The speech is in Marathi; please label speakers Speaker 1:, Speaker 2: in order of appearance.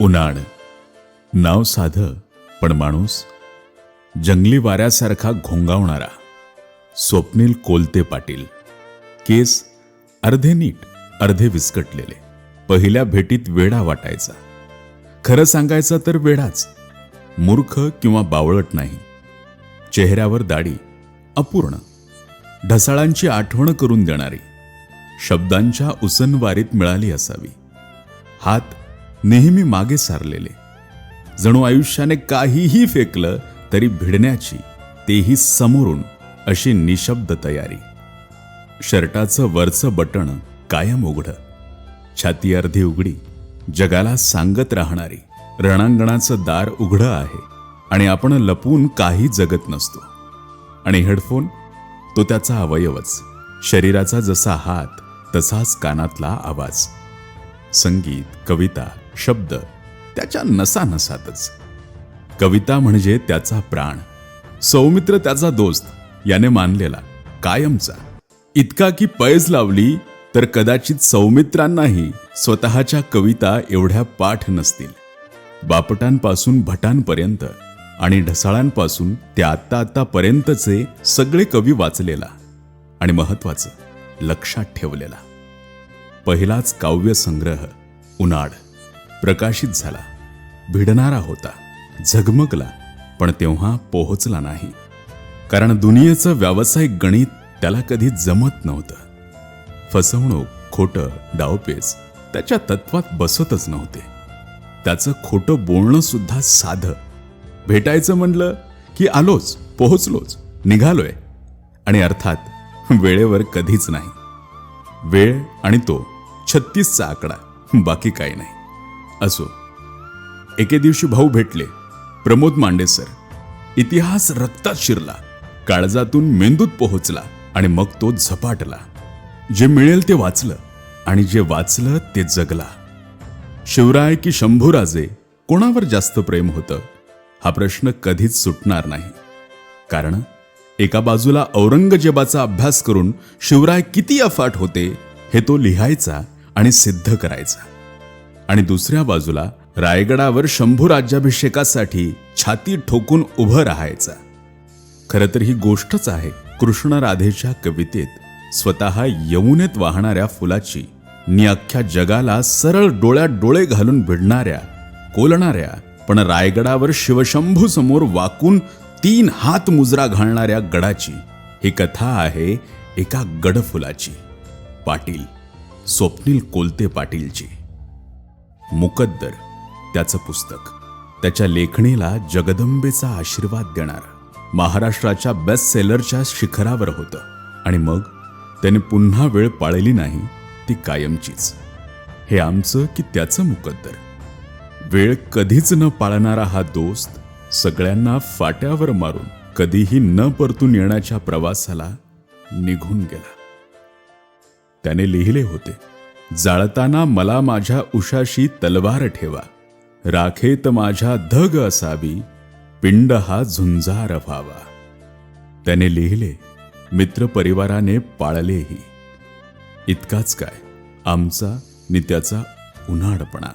Speaker 1: उन्हाळ. नाव साधं पण माणूस जंगली वाऱ्यासारखा घोंगावणारा. स्वप्नील कोलते पाटील. केस अर्धे नीट अर्धे विस्कटलेले. पहिल्या भेटीत वेडा वाटायचा. खरं सांगायचं तर वेडाच. मूर्ख किंवा बावळट नाही. चेहऱ्यावर दाढी अपूर्ण. ढसाळांची आठवण करून देणारी. शब्दांच्या उसनवारीत मिळाली असावी. हात नेहमी मागे सारलेले. जणू आयुष्याने काहीही फेकलं तरी भिडण्याची तेही समोरून अशी निशब्द तयारी. शर्टाचं वरचं बटण कायम उघडं. छाती अर्धी उघडी जगाला सांगत राहणारी रणांगणाचं दार उघडं आहे आणि आपण लपून काही जगत नसतो. आणि हेडफोन तो त्याचा अवयवच. शरीराचा जसा हात तसाच कानातला आवाज. संगीत कविता शब्द त्याच्या नसा नसातच कविता म्हणजे त्याचा प्राण. सौमित्र त्याचा दोस्त याने मानलेला कायमचा. इतका की पैज लावली तर कदाचित सौमित्रांनाही स्वतःच्या कविता एवढ्या पाठ नसतील. बापटांपासून भटांपर्यंत आणि ढसाळांपासून ते आत्ता आत्तापर्यंतचे सगळे कवी वाचलेला आणि महत्वाचं लक्षात ठेवलेला. पहिलाच काव्य संग्रह उन्हाळ. प्रकाशित झाला. भिडणारा होता. झगमगला पण तेव्हा पोहोचला नाही. कारण दुनियेचं व्यावसायिक गणित त्याला कधी जमत नव्हतं. फसवणूक खोटं डावपेच त्याच्या तत्वात बसतच नव्हते. त्याचं खोटं बोलणं सुद्धा साधं. भेटायचं म्हणलं की आलोच पोहोचलोच निघालोय. आणि अर्थात वेळेवर कधीच नाही. वेळ आणि तो छत्तीसचा आकडा बाकी काही नाही. असो. एके दिवशी भाऊ भेटले. प्रमोद मांडे सर. इतिहास रक्तात शिरला. काळजातून मेंदूत पोहोचला आणि मग तो झपाटला. जे मिळेल ते वाचलं आणि जे वाचलं ते जगला. शिवराय की शंभूराजे कोणावर जास्त प्रेम होतं? हा प्रश्न कधीच सुटणार नाही. कारण एका बाजूला औरंगजेबाचा अभ्यास करून शिवराय किती अफाट होते हे तो लिहायचा आणि सिद्ध करायचा. आणि दुसऱ्या बाजूला रायगडावर शंभू राज्याभिषेकासाठी छाती ठोकून उभं राहायचा. खरं तर ही गोष्टच आहे कृष्ण राधेच्या कवितेत स्वतः यमुनेत वाहणाऱ्या फुलाची. नि अख्ख्या जगाला सरळ डोळ्यात डोळे घालून भिडणाऱ्या कोलणाऱ्या पण रायगडावर शिवशंभू समोर वाकून तीन हात मुजरा घालणाऱ्या गडाची. ही कथा आहे एका गडफुलाची. पाटील स्वप्नील कोलते पाटीलची. मुकद्दर त्याचं पुस्तक. त्याच्या लेखणीला जगदंबेचा आशीर्वाद देणार. महाराष्ट्राच्या बेस्ट सेलरच्या शिखरावर होतं. आणि मग? त्याने पुन्हा वेळ पाळली नाही ती कायमचीच. हे आमचं की त्याचं मुकद्दर? वेळ कधीच न पाळणारा हा दोस्त सगळ्यांना फाट्यावर मारून कधीही न परतून येण्याच्या प्रवासाला निघून गेला. त्याने लिहिले होते जाळताना मला माझ्या उशाशी तलवार ठेवा. राखेत माझ्या धग असावी पिंड हा झुंजार व्हावा. त्याने लिहिले मित्रपरिवाराने पाळलेही. इतकाच काय आमचा नित्याचा उन्हाळपणा